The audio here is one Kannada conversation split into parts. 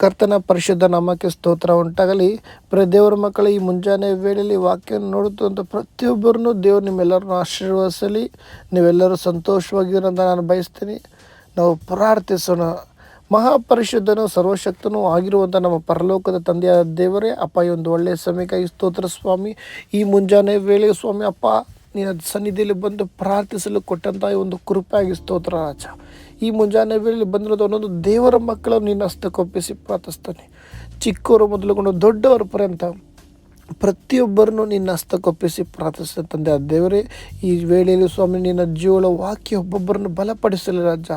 ಕರ್ತನ ಪರಿಶುದ್ಧ ನಾಮಕ್ಕೆ ಸ್ತೋತ್ರ ಉಂಟಾಗಲಿ. ಪ್ರ ದೇವರ ಮಕ್ಕಳ, ಈ ಮುಂಜಾನೆ ವೇಳೆಯಲ್ಲಿ ವಾಕ್ಯ ನೋಡುತ್ತಂಥ ಪ್ರತಿಯೊಬ್ಬರನ್ನು ದೇವರು ನಿಮ್ಮೆಲ್ಲರನ್ನು ಆಶೀರ್ವದಿಸಲಿ. ನೀವೆಲ್ಲರೂ ಸಂತೋಷವಾಗಿರೋ ಅಂತ ನಾನು ಬಯಸ್ತೀನಿ. ನಾವು ಪ್ರಾರ್ಥಿಸೋಣ. ಮಹಾಪರಿಶುದ್ಧನು ಸರ್ವಶಕ್ತನೂ ಆಗಿರುವಂಥ ನಮ್ಮ ಪರಲೋಕದ ತಂದೆಯಾದ ದೇವರೇ, ಅಪ್ಪ ಈ ಒಂದು ಒಳ್ಳೆಯ ಸಮಯಕ್ಕಾಗಿ ಸ್ತೋತ್ರ ಸ್ವಾಮಿ. ಈ ಮುಂಜಾನೆ ವೇಳೆ ಸ್ವಾಮಿ, ಅಪ್ಪ ನಿನ್ನ ಸನ್ನಿಧಿಯಲ್ಲಿ ಬಂದು ಪ್ರಾರ್ಥಿಸಲು ಕೊಟ್ಟಂಥ ಈ ಒಂದು ಕೃಪೆಯಾಗಿ ಸ್ತೋತ್ರ ರಾಜ. ಈ ಮುಂಜಾನೆ ವೇಳೆ ಬಂದಿರೋದು ಒಂದೊಂದು ದೇವರ ಮಕ್ಕಳನ್ನು ನಿನ್ನ ಹಸ್ತಕ್ಕೊಪ್ಪಿಸಿ ಪ್ರಾರ್ಥಿಸ್ತಾನೆ. ಚಿಕ್ಕವರು ಮೊದಲುಗೊಂಡು ದೊಡ್ಡವರ ಪರ್ಯಂತ ಪ್ರತಿಯೊಬ್ಬರನ್ನು ನಿನ್ನ ಹಸ್ತಕ್ಕೊಪ್ಪಿಸಿ ಒಪ್ಪಿಸಿ ತಂದೆ. ಆ ದೇವರೇ, ಈ ವೇಳೆಯಲ್ಲಿ ಸ್ವಾಮಿ ನಿನ್ನ ಜೀವಳ ವಾಕ್ಯ ಒಬ್ಬೊಬ್ಬರನ್ನು ಬಲಪಡಿಸಲಿ ರಾಜ.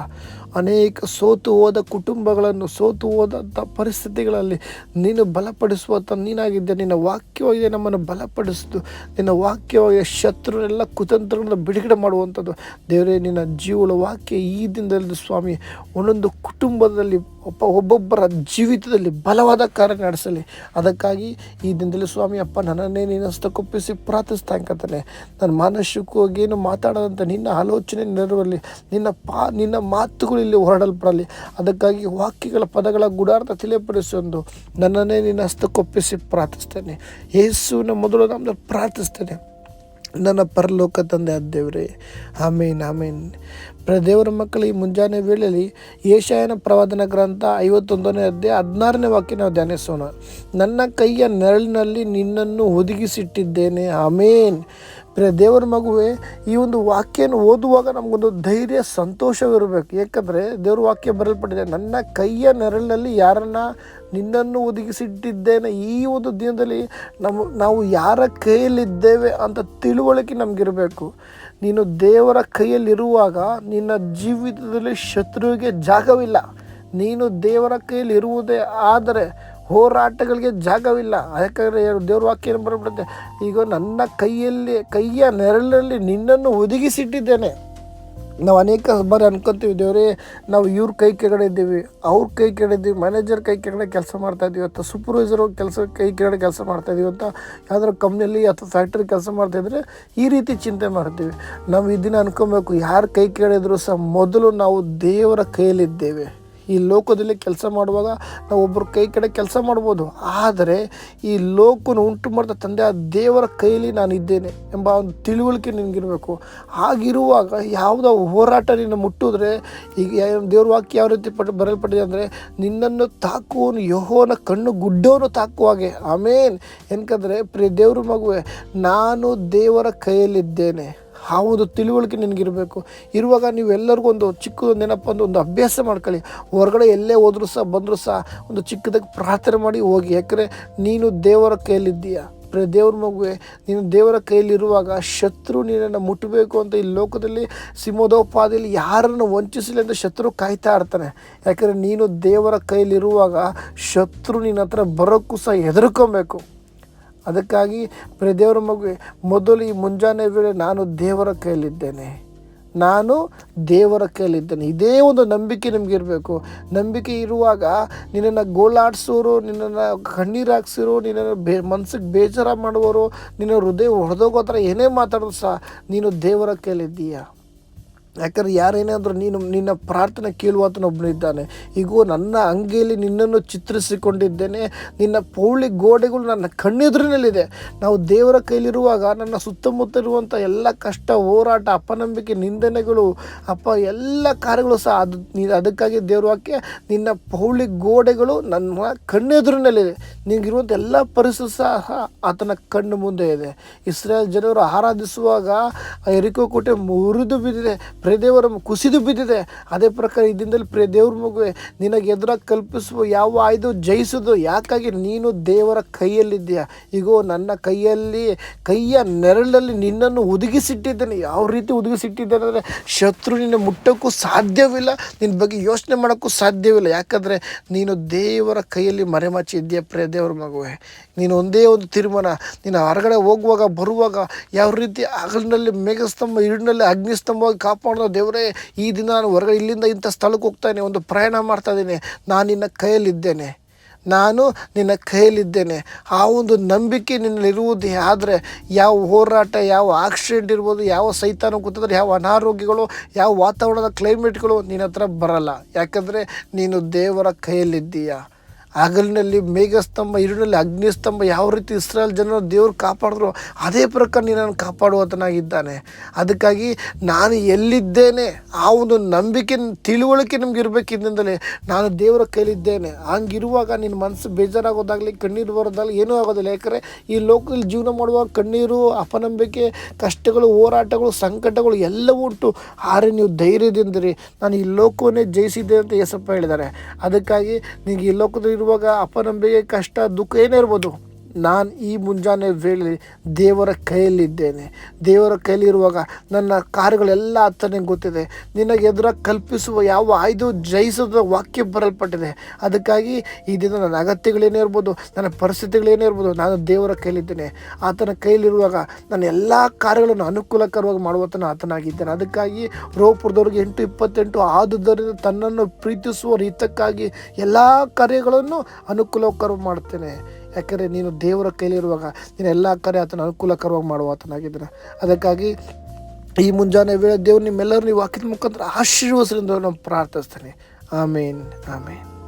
ಅನೇಕ ಸೋತು ಹೋದ ಕುಟುಂಬಗಳನ್ನು, ಸೋತು ಹೋದಂಥ ಪರಿಸ್ಥಿತಿಗಳಲ್ಲಿ ನೀನು ಬಲಪಡಿಸುವಂಥ ನೀನಾಗಿದ್ದೆ, ನಿನ್ನ ವಾಕ್ಯವಾಗಿದೆ ನಮ್ಮನ್ನು ಬಲಪಡಿಸಿದ್ದು, ನಿನ್ನ ವಾಕ್ಯವಾಗಿ ಶತ್ರುನೆಲ್ಲ ಕುತಂತ್ರಗಳನ್ನು ಬಿಡುಗಡೆ ಮಾಡುವಂಥದ್ದು. ದೇವರೇ, ನಿನ್ನ ಜೀವಳ ವಾಕ್ಯ ಈ ದಿನದಲ್ಲಿ ಸ್ವಾಮಿ, ಒಂದೊಂದು ಕುಟುಂಬದಲ್ಲಿ ಒಬ್ಬ, ಒಬ್ಬೊಬ್ಬರ ಜೀವಿತದಲ್ಲಿ ಬಲವಾದ ಕಾರ್ಯ ನಡೆಸಲಿ. ಅದಕ್ಕಾಗಿ ಈ ದಿನದಲ್ಲಿ ಸ್ವಾಮಿ, ಅಪ್ಪ, ನನ್ನನ್ನೇ ನಿನ್ನ ಹಸ್ತಕ್ಕೊಪ್ಪಿಸಿ ಪ್ರಾರ್ಥಿಸ್ತಾ ಅಂಕತಾನೆ ನನ್ನ ಮಾನಸಿಕವಾಗಿ ಏನು ಮಾತಾಡೋದಂತ ನಿನ್ನ ಆಲೋಚನೆ ನೆರವಲ್ಲಿ, ನಿನ್ನ ಪಾ, ನಿನ್ನ ಮಾತುಗಳು ಇಲ್ಲಿ ಹೊರಡಲ್ಪಡಲಿ. ಅದಕ್ಕಾಗಿ ವಾಕ್ಯಗಳ ಪದಗಳ ಗುಡಾರ್ಥ ತಿಳಿಯಪಡಿಸೊಂದು ನನ್ನನ್ನೇ ನಿನ್ನ ಹಸ್ತಕ್ಕೊಪ್ಪಿಸಿ ಪ್ರಾರ್ಥಿಸ್ತೇನೆ. ಯೇಸುವಿನ ಮೊದಲು ನಮ್ಮದು ಪ್ರಾರ್ಥಿಸ್ತೇನೆ. ನನ್ನ ಪರಲೋಕ ತಂದೆ ಆದ ದೇವರೇ, ಆಮೇನ್ ಆಮೇನ್. ಪ್ರ ದೇವರ ಮಕ್ಕಳು, ಈ ಮುಂಜಾನೆ ವೇಳೆಯಲ್ಲಿ ಏಷಾಯನ ಪ್ರವಾದನ ಗ್ರಂಥ ಐವತ್ತೊಂದನೇ ಅಧ್ಯಾಯ ಹದಿನಾರನೇ ವಾಕ್ಯ ನಾವು ಧ್ಯಾನಿಸೋಣ. ನನ್ನ ಕೈಯ ನೆರಳಿನಲ್ಲಿ ನಿನ್ನನ್ನು ಒದಗಿಸಿಟ್ಟಿದ್ದೇನೆ. ಆಮೇನ್. ಪ್ರಿಯ ದೇವರ ಮಗುವೆ, ಈ ಒಂದು ವಾಕ್ಯನ ಓದುವಾಗ ನಮಗೊಂದು ಧೈರ್ಯ, ಸಂತೋಷವಿರಬೇಕು. ಏಕೆಂದರೆ ದೇವ್ರ ವಾಕ್ಯ ಬರಲ್ಪಟ್ಟಿದೆ ನನ್ನ ಕೈಯ ನೆರಳಿನಲ್ಲಿ ಯಾರನ್ನ ನಿನ್ನನ್ನು ಒದಗಿಸಿಟ್ಟಿದ್ದೇನೆ? ಈ ಒಂದು ದಿನದಲ್ಲಿ ನಮ್ಮ ನಾವು ಯಾರ ಕೈಯಲ್ಲಿದ್ದೇವೆ ಅಂತ ತಿಳುವಳಿಕೆ ನಮಗಿರಬೇಕು. ನೀನು ದೇವರ ಕೈಯಲ್ಲಿರುವಾಗ ನಿನ್ನ ಜೀವಿತದಲ್ಲಿ ಶತ್ರುವಿಗೆ ಜಾಗವಿಲ್ಲ. ನೀನು ದೇವರ ಕೈಯಲ್ಲಿ ಇರುವುದೇ ಆದರೆ ಹೋರಾಟಗಳಿಗೆ ಜಾಗವಿಲ್ಲ. ಯಾಕಂದರೆ ದೇವ್ರ ವಾಕ್ಯ ಏನು ಬರಬಿಡುತ್ತೆ ಈಗ ನನ್ನ ಕೈಯಲ್ಲಿ, ಕೈಯ ನೆರಳಲ್ಲಿ ನಿನ್ನನ್ನು ಒದಗಿಸಿಟ್ಟಿದ್ದೇನೆ. ನಾವು ಅನೇಕ ಬಾರಿ ಅನ್ಕೊತೀವಿ, ದೇವರೇ, ನಾವು ಇವ್ರ ಕೈ ಕೆಳಗಡೆ ಇದ್ದೀವಿ, ಅವ್ರ ಕೈ ಕೆಳಗಡೆ ಇದ್ದೀವಿ ಮ್ಯಾನೇಜರ್ ಕೈ ಕೆಳಗಡೆ ಕೆಲಸ ಮಾಡ್ತಾ ಇದ್ದೀವಿ ಅಥವಾ ಸೂಪರ್ವೈಸರ್ ಕೆಲಸ ಕೈ ಕೆಳಗಡೆ ಕೆಲಸ ಮಾಡ್ತಾ ಇದ್ದೀವಿ ಅಂತ ಯಾವ್ದಾದ್ರು ಕಂಪ್ನಿಯಲ್ಲಿ ಅಥವಾ ಫ್ಯಾಕ್ಟ್ರಿ ಕೆಲಸ ಮಾಡ್ತಾಯಿದ್ರೆ ಈ ರೀತಿ ಚಿಂತೆ ಮಾಡ್ತೀವಿ. ನಾವು ಇದನ್ನು ಅನ್ಕೊಬೇಕು, ಯಾರು ಕೈ ಕೆಳಗಿದ್ರು ಸಹ ಮೊದಲು ನಾವು ದೇವರ ಕೈಯಲ್ಲಿದ್ದೇವೆ. ಈ ಲೋಕದಲ್ಲಿ ಕೆಲಸ ಮಾಡುವಾಗ ನಾವು ಒಬ್ಬರ ಕೈ ಕಡೆ ಕೆಲಸ ಮಾಡ್ಬೋದು. ಆದರೆ ಈ ಲೋಕನ ಉಂಟು ಮಾಡಿದ ತಂದೆ, ಆ ದೇವರ ಕೈಲಿ ನಾನು ಇದ್ದೇನೆ ಎಂಬ ಒಂದು ತಿಳುವಳಿಕೆ ನಿನಗಿರಬೇಕು. ಹಾಗಿರುವಾಗ ಯಾವುದೋ ಹೋರಾಟ ನಿನ್ನ ಮುಟ್ಟಿದ್ರೆ ಈಗ ದೇವ್ರ ವಾಕ್ಯ ಯಾವ ರೀತಿ ಪಟ್ಟು ಬರಲ್ಪಟ್ಟಿದೆ ಅಂದರೆ, ನಿನ್ನನ್ನು ತಾಕುವನು ಯಹೋನ ಕಣ್ಣು ಗುಡ್ಡೋನು ತಾಕುವಾಗೆ ಆಮೇನ್. ಏನ್ಕಂದ್ರೆ ಪ್ರಿಯ ದೇವ್ರ ಮಗುವೆ, ನಾನು ದೇವರ ಕೈಯಲ್ಲಿದ್ದೇನೆ. ಆ ಒಂದು ತಿಳುವಳಿಕೆ ನಿನಗಿರಬೇಕು. ಇರುವಾಗ ನೀವು ಎಲ್ಲರಿಗೂ ಒಂದು ಚಿಕ್ಕದೊಂದು ಏನಪ್ಪ ಅಂದ್ರೆ ಒಂದು ಅಭ್ಯಾಸ ಮಾಡ್ಕೊಳ್ಳಿ. ಹೊರಗಡೆ ಎಲ್ಲೇ ಹೋದರೂ ಸಹ, ಬಂದರೂ ಸಹ ಒಂದು ಚಿಕ್ಕದಾಗಿ ಪ್ರಾರ್ಥನೆ ಮಾಡಿ ಹೋಗಿ. ಯಾಕಂದರೆ ನೀನು ದೇವರ ಕೈಯಲ್ಲಿದ್ದೀಯಾ. ಪ್ರ ದೇವ್ರ ಮಗುವೆ, ನೀನು ದೇವರ ಕೈಯಲ್ಲಿರುವಾಗ ಶತ್ರು ನೀನನ್ನು ಮುಟ್ಟಬೇಕು ಅಂತ ಈ ಲೋಕದಲ್ಲಿ ಸಿಂಹದೋಪಾದಿಯಲ್ಲಿ ಯಾರನ್ನು ವಂಚಿಸಲಿ ಅಂತ ಶತ್ರು ಕಾಯ್ತಾ ಇರ್ತಾನೆ. ಯಾಕಂದರೆ ನೀನು ದೇವರ ಕೈಯಲ್ಲಿರುವಾಗ ಶತ್ರು ನಿನ್ನ ಹತ್ರ ಬರೋಕ್ಕೂ ಸಹ ಹೆದರ್ಕೊಬೇಕು. ಅದಕ್ಕಾಗಿ ದೇವರ ಮಗುವೆ ಮೊದಲು ಈ ಮುಂಜಾನೆ ವೇಳೆ ನಾನು ದೇವರ ಕೈಯಲ್ಲಿದ್ದೇನೆ. ನಾನು ದೇವರ ಕೈಯಲ್ಲಿದ್ದೇನೆ. ಇದೇ ಒಂದು ನಂಬಿಕೆ ನಿಮಗಿರಬೇಕು ನಂಬಿಕೆ ಇರುವಾಗ ನಿನ್ನನ್ನು ಗೋಳಾಡಿಸೋರು, ನಿನ್ನನ್ನು ಕಣ್ಣೀರು ಹಾಕ್ಸಿರೋ, ನಿನ್ನನ್ನು ಬೇ, ಮನ್ಸಿಗೆ ಬೇಜಾರ ಮಾಡುವವರು, ನಿನ್ನ ಹೃದಯ ಹೊಡೆದೋಗೋ ಥರ ಏನೇ ಮಾತಾಡೋದು ಸಹ ನೀನು ದೇವರ ಕೈಯಲ್ಲಿದ್ದೀಯಾ? ಯಾಕಂದ್ರೆ ಯಾರೇನಾದರೂ ನೀನು ನಿನ್ನ ಪ್ರಾರ್ಥನೆ ಕೇಳುವಾತನ ಒಬ್ಬನಿದ್ದಾನೆ ಈಗೋ ನನ್ನ ಅಂಗಿಯಲ್ಲಿ ನಿನ್ನನ್ನು ಚಿತ್ರಿಸಿಕೊಂಡಿದ್ದೇನೆ. ನಿನ್ನ ಪೌಳಿ ಗೋಡೆಗಳು ನನ್ನ ಕಣ್ಣೆದುರಿನಲ್ಲಿದೆ. ನಾವು ದೇವರ ಕೈಲಿರುವಾಗ ನನ್ನ ಸುತ್ತಮುತ್ತ ಇರುವಂಥ ಎಲ್ಲ ಕಷ್ಟ, ಹೋರಾಟ, ಅಪನಂಬಿಕೆ, ನಿಂದನೆಗಳು, ಅಪ್ಪ, ಎಲ್ಲ ಕಾರ್ಯಗಳು ಸಹ ಅದು ನೀನು ಅದಕ್ಕಾಗಿ ದೇವ್ರ ವಾಕ್ಯ, ನಿನ್ನ ಪೌಳಿ ಗೋಡೆಗಳು ನನ್ನ ಕಣ್ಣೆದುರಿನಲ್ಲಿದೆ. ನಿನಗಿರುವಂಥ ಎಲ್ಲ ಪರಿಸರ ಸಹ ಆತನ ಕಣ್ಣು ಮುಂದೆ ಇದೆ. ಇಸ್ರೇಲ್ ಜನರು ಆರಾಧಿಸುವಾಗ ಎರಿಕೋ ಕೋಟೆ ಮುರಿದು ಬಿದ್ದಿದೆ. ಪ್ರೇದೇವರ ಕುಸಿದು ಬಿದ್ದಿದೆ. ಅದೇ ಪ್ರಕಾರ ಈ ದಿನದಲ್ಲಿ ಮಗುವೆ, ನಿನಗೆ ಎದುರಾಗಿ ಕಲ್ಪಿಸುವ ಯಾವ ಆಯ್ದು ಜಯಿಸೋದು ಯಾಕಾಗಿ ನೀನು ದೇವರ ಕೈಯಲ್ಲಿದ್ದೀಯಾ? ಈಗೋ ನನ್ನ ಕೈಯಲ್ಲಿ ಕೈಯ ನೆರಳಲ್ಲಿ ನಿನ್ನನ್ನು ಒದಗಿಸಿಟ್ಟಿದ್ದೇನೆ ಯಾವ ರೀತಿ ಒದಗಿಸಿಟ್ಟಿದ್ದೇನೆ ಅಂದರೆ, ಶತ್ರು ನಿನ್ನ ಮುಟ್ಟೋಕ್ಕೂ ಸಾಧ್ಯವಿಲ್ಲ, ನಿನ್ನ ಬಗ್ಗೆ ಯೋಚನೆ ಮಾಡೋಕ್ಕೂ ಸಾಧ್ಯವಿಲ್ಲ. ಯಾಕಂದರೆ, ನೀನು ದೇವರ ಕೈಯಲ್ಲಿ ಮರೆಮಾಚಿ ಇದೆಯಾ ಪ್ರೇ ದೇವರ ಮಗುವೆ. ನೀನು ಒಂದೇ ಒಂದು ತೀರ್ಮಾನ, ನೀನು ಹೊರಗಡೆ ಹೋಗುವಾಗ, ಬರುವಾಗ ಯಾವ ರೀತಿ ಹಗಲಿನಲ್ಲಿ ಮೇಘಸ್ತಂಭ ಇಡಿನಲ್ಲಿ ಅಗ್ನಿಸ್ತಂಭವಾಗಿ ಕಾಪಾಡೋ ದೇವರೇ, ಈ ದಿನ ನಾನು ಹೊರಗಡೆ ಇಲ್ಲಿಂದ ಇಂಥ ಸ್ಥಳಕ್ಕೆ ಹೋಗ್ತಾನೆ, ಒಂದು ಪ್ರಯಾಣ ಮಾಡ್ತಾ ಇದ್ದೀನಿ. ನಾನು ನಿನ್ನ ಕೈಯಲ್ಲಿದ್ದೇನೆ. ನಾನು ನಿನ್ನ ಕೈಯಲ್ಲಿದ್ದೇನೆ. ಆ ಒಂದು ನಂಬಿಕೆ ನಿನ್ನಲ್ಲಿರುವುದು ಆದರೆ ಯಾವ ಹೋರಾಟ, ಯಾವ ಆಕ್ಸಿಡೆಂಟ್ ಇರ್ಬೋದು, ಯಾವ ಸೈತಾನ ಕೂತಿದ್ರೆ ಯಾವ ಅನಾರೋಗ್ಯಗಳು, ಯಾವ ವಾತಾವರಣದ ಕ್ಲೈಮೇಟ್ಗಳು ನಿನ್ನ ಹತ್ರ ಬರಲ್ಲ. ಯಾಕಂದರೆ ನೀನು ದೇವರ ಕೈಯಲ್ಲಿದ್ದೀಯ? ಹಗಲಿನಲ್ಲಿ ಮೇಘಸ್ತಂಭ ಇರುಳಲ್ಲಿ ಅಗ್ನಿಸ್ತಂಭ, ಯಾವ ರೀತಿ ಇಸ್ರಾಯೇಲ್ ಜನರು ದೇವರು ಕಾಪಾಡಿದ್ರು ಅದೇ ಪ್ರಕಾರ ನೀನನ್ನು ಕಾಪಾಡುವತನಾಗಿದ್ದಾನೆ ಅದಕ್ಕಾಗಿ ನಾನು ಎಲ್ಲಿದ್ದೇನೆ? ಆ ಒಂದು ನಂಬಿಕೆ, ತಿಳುವಳಿಕೆ ನಮ್ಗೆ ಇರಬೇಕಿದ್ದಿಂದಲೇ ನಾನು ದೇವರ ಕೈಲಿದ್ದೇನೆ ಹಂಗಿರುವಾಗ ನಿನ್ನ ಮನಸ್ಸು ಬೇಜಾರಾಗೋದಾಗಲಿ, ಕಣ್ಣೀರು ಬರೋದಾಗಲಿ ಏನೂ ಆಗೋದಿಲ್ಲ. ಯಾಕಂದರೆ ಈ ಲೋಕದಲ್ಲಿ ಜೀವನ ಮಾಡುವಾಗ ಕಣ್ಣೀರು, ಅಪನಂಬಿಕೆ, ಕಷ್ಟಗಳು, ಹೋರಾಟಗಳು, ಸಂಕಟಗಳು ಎಲ್ಲವೂ ಉಂಟು. ಆದರೆ ನೀವು ಧೈರ್ಯದಿಂದಿರಿ ನಾನು ಈ ಲೋಕವನ್ನೇ ಜಯಿಸಿದ್ದೆ ಅಂತ ಯೇಸಪ್ಪ ಹೇಳಿದ್ದಾರೆ. ಅದಕ್ಕಾಗಿ ನಿಮಗೆ ಈ ಲೋಕದಲ್ಲಿ ಇರುವಾಗ ಅಪನಂಬಿಕೆ ಕಷ್ಟ ದುಃಖ ಏನೇ ಇರ್ಬೋದು ನಾನು ಈ ಮುಂಜಾನೆ ವೇಳೆ ದೇವರ ಕೈಯಲ್ಲಿದ್ದೇನೆ. ದೇವರ ಕೈಯಲ್ಲಿರುವಾಗ ನನ್ನ ಕಾರ್ಯಗಳೆಲ್ಲ ಆತನಿಗೆ ಗೊತ್ತಿದೆ. ನಿನಗೆ ಎದುರ ಕಲ್ಪಿಸುವ ಯಾವ ಆಯ್ದು ಜಯಿಸೋದ ವಾಕ್ಯ ಬರಲ್ಪಟ್ಟಿದೆ ಅದಕ್ಕಾಗಿ ಈ ದಿನ ನನ್ನ ಅಗತ್ಯಗಳೇನೇ ಇರ್ಬೋದು, ನನ್ನ ಪರಿಸ್ಥಿತಿಗಳೇನೇ ಇರ್ಬೋದು, ನಾನು ದೇವರ ಕೈಯಲ್ಲಿದ್ದೇನೆ. ಆತನ ಕೈಯಲ್ಲಿರುವಾಗ ನನ್ನ ಎಲ್ಲ ಕಾರ್ಯಗಳನ್ನು ಅನುಕೂಲಕರವಾಗಿ ಮಾಡುವತನ ಆತನಾಗಿದ್ದೇನೆ. ಅದಕ್ಕಾಗಿ ರೋಪುರದವ್ರಿಗೆ ಎಂಟು ಇಪ್ಪತ್ತೆಂಟು ಆದುದರಿಂದ ತನ್ನನ್ನು ಪ್ರೀತಿಸುವ ರೀತಕ್ಕಾಗಿ ಎಲ್ಲ ಕಾರ್ಯಗಳನ್ನು ಅನುಕೂಲಕರ ಮಾಡ್ತೇನೆ ಯಾಕಂದರೆ ನೀನು ದೇವರ ಕೈಲಿರುವಾಗ ನೀನು ಎಲ್ಲ ಕಾರ್ಯ ಆತನ ಅನುಕೂಲಕರವಾಗಿ ಮಾಡುವ ಆತನಾಗಿದ್ದಾನೆ ಅದಕ್ಕಾಗಿ ಈ ಮುಂಜಾನೆ ವೇಳೆ ದೇವ್ರು ನಿಮ್ಮೆಲ್ಲರೂ ನೀವು ವಾಕ್ಯದ ಮುಖಾಂತರ ಆಶೀರ್ವಸರಿಂದ ನಾವು ಪ್ರಾರ್ಥಿಸ್ತೇನೆ. ಆಮೇನ್ ಆಮೇನ್.